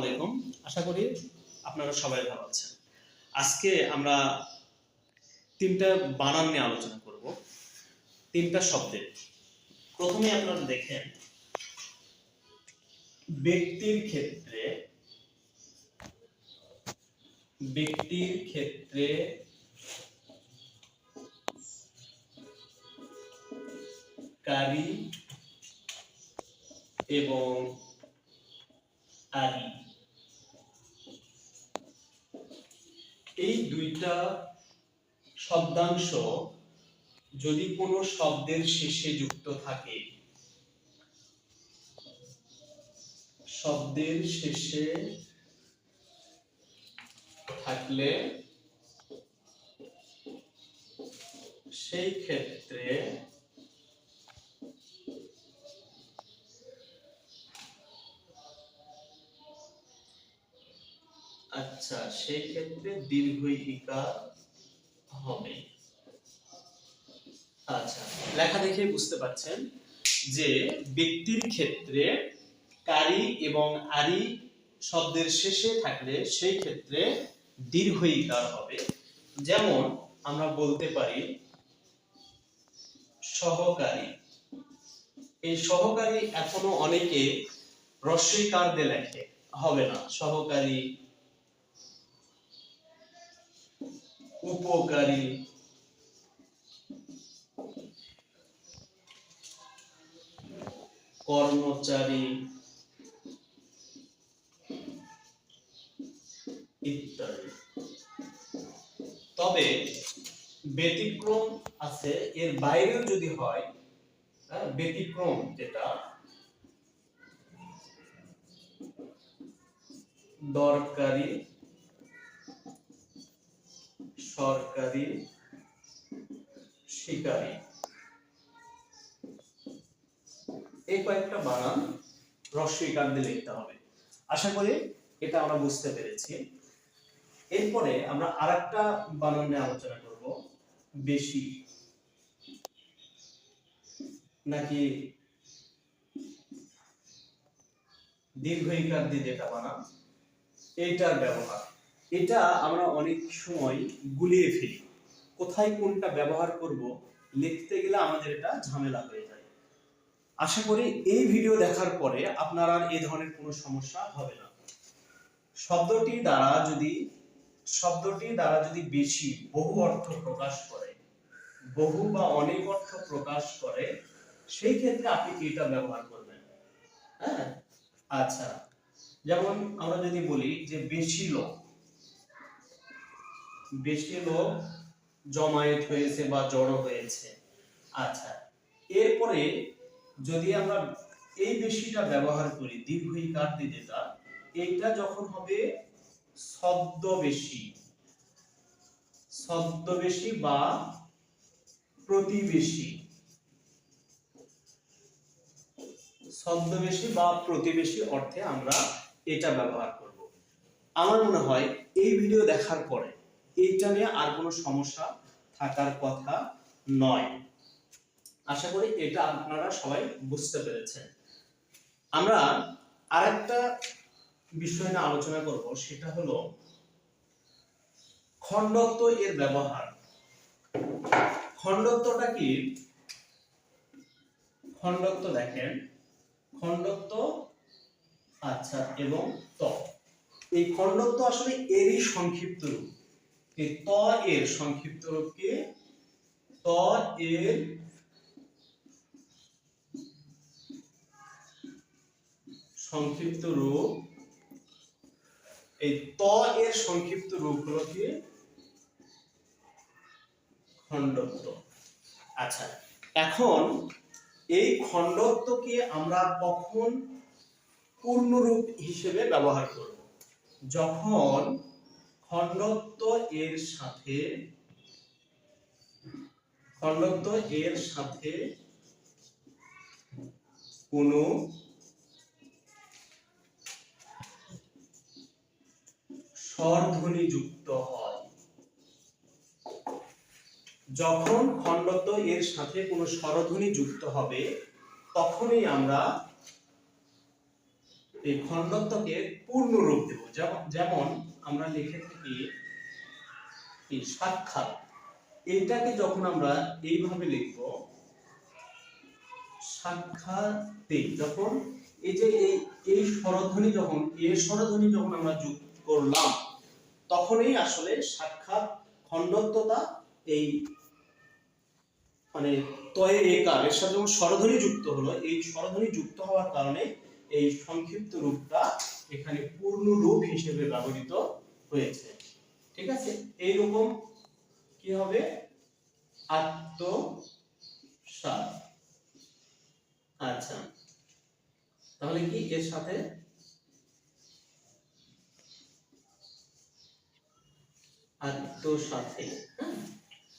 আলাইকুম। আশা করি আপনারা সবাই ভালো আছেন। আজকে আমরা তিনটা বানান নিয়ে আলোচনা করব। তিনটা শব্দের। প্রথমে আপনারা দেখেন, ব্যক্তির ক্ষেত্রে ব্যক্তির ক্ষেত্রে কারি এবং আরি। এই দুইটা শব্দাংশ যদি কোনো শব্দের শেষে যুক্ত থাকে শব্দের শেষে থাকলে সেই ক্ষেত্রে আচ্ছা সেই ক্ষেত্রে দীর্ঘ ইকার হবে। আচ্ছা লেখা দেখে বুঝতে পারছেন যে ব্যক্তির ক্ষেত্রে কারি এবং আরি শব্দের শেষে থাকলে সেই ক্ষেত্রে দীর্ঘ ইকার হবে। যেমন আমরা বলতে পারি সহকারী। এই সহকারী এখনও অনেকে রস্বীকার দিয়ে লেখে, হবে না। সহকারী উপকারী কর্মচারী। ইত্যাদি। তবে ব্যতিক্রম আছে এর বাইরেও যদি হয় হ্যাঁ, ব্যতিক্রম যেটা দরকারি সরকারি শিকারী। এই কয়েকটা বানান রস্বইকার দিয়ে লিখতে হবে। আশা করি এটা আমরা বুঝতে পেরেছি। এরপরে আমরা আরেকটা বানান নিয়ে আলোচনা করব, বেশি। নাকি দীর্ঘ ইকার দিয়ে যেটা বানান, এইটার ব্যবহার। এটা আমরা অনেক সময় গুলিয়ে ফেলি। কোথায় কোনটা ব্যবহার করব, লিখতে গেলে আমাদের এটা ঝামেলা হয়ে যায়। আশা করি এই ভিডিও দেখার পরে আপনার আর এই ধরনের কোনো সমস্যা হবে না। শব্দটি দ্বারা যদি, শব্দটি দ্বারা যদি বেশি বহু অর্থ প্রকাশ করে, বহু বা অনেক অর্থ প্রকাশ করে, সেই ক্ষেত্রে আপনি এটা ব্যবহার করবেন? হ্যাঁ? আচ্ছা। যেমন আমরা যদি বলি যে বেশি লোক বেশি লোক জমায়েত হয়েছে বা জড়ো হয়েছে। আচ্ছা এরপরে যদি আমরা এই বেশিটা ব্যবহার করি দীর্ঘ ইকার দিয়ে যেটা এইটা যখন হবে ছদ্মবেশী ছদ্মবেশী বা প্রতিবেশী ছদ্মবেশী বা প্রতিবেশী অর্থে আমরা এটা ব্যবহার করব। আমার মনে হয় এই ভিডিও দেখার পরে এইটা নিয়ে আর কোনো সমস্যা থাকার কথা নয়। আশা করি এটা আপনারা সবাই বুঝতে পেরেছেন। আমরা আরেকটা বিষয় নিয়ে আলোচনা করব, সেটা হলো খণ্ডত্ব এর ব্যবহার। খণ্ডত্বটা কি? খণ্ডত্ব দেখেন, খণ্ডত্ব আচ্ছা এবং ত এই খণ্ডত্ব আসলে এরই সংক্ষিপ্ত রূপ। এই ত এর সংক্ষিপ্ত রূপ কি? ত এর সংক্ষিপ্ত রূপ, এই ত এর সংক্ষিপ্ত রূপ হলো খণ্ডত্ব। আচ্ছা এখন এই খণ্ডত্বকে আমরা কখন পূর্ণরূপ হিসেবে ব্যবহার করব? যখন খণ্ডত্ব এর সাথে, খণ্ডত্ব এর সাথে কোনো স্বরধ্বনি যুক্ত হয়। যখন খণ্ডত্ব এর সাথে কোনো স্বরধ্বনি যুক্ত হবে, তখনই আমরা এই খণ্ডত্বকে পূর্ণ রূপ দেব। যেমন আমরা লিখে থাকি কি, সাক্ষাৎ। এইটাকে যখন আমরা এইভাবে লিখব, সাক্ষাতে যখন এই যে এই এই স্বরধ্বনি যখন এর স্বরধ্বনি যখন আমরা যোগ করলাম, তখনই আসলে সাক্ষাৎ খণ্ডত্বতা এই মানে তয়ে একার, এর সাথে যখন স্বরধ্বনি যুক্ত হলো, এই স্বরধ্বনি যুক্ত হওয়ার কারণে এই সংক্ষিপ্ত রূপটা এখানে পূর্ণ রূপ হিসেবে ব্যবহৃত হয়েছে। ঠিক আছে? এইরকম কি হবে? আত্মসাৎ। আচ্ছা। তাহলে কি এর সাথে? আত্মসাথে হ্যাঁ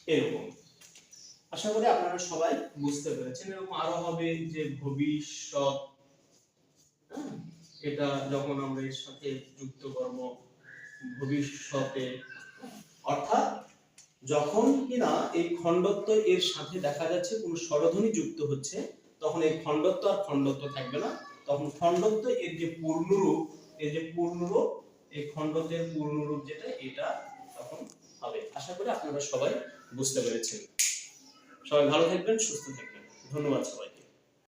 এরকম। আশা করি আপনারা সবাই বুঝতে পেরেছেন। এরকম আরও হবে যে ভবিষ্যৎ এটা যখন আমরা এর সাথে যুক্ত করব ভবিষ্যতে। অর্থাৎ যখন কিনা এই খণ্ডত্ব এর সাথে দেখা যাচ্ছে, কোনো স্বরধ্বনি যুক্ত হচ্ছে, তখন এই খণ্ডত্ব আর খণ্ডত্ব থাকবে না। তখন খণ্ডত্ব এর যে পূর্ণরূপ, এর যে পূর্ণরূপ, এই খণ্ডত্বের পূর্ণরূপ যেটা, এটা তখন হবে। আশা করি আপনারা সবাই বুঝতে পেরেছেন। সবাই ভালো থাকবেন, সুস্থ থাকবেন। ধন্যবাদ সবাই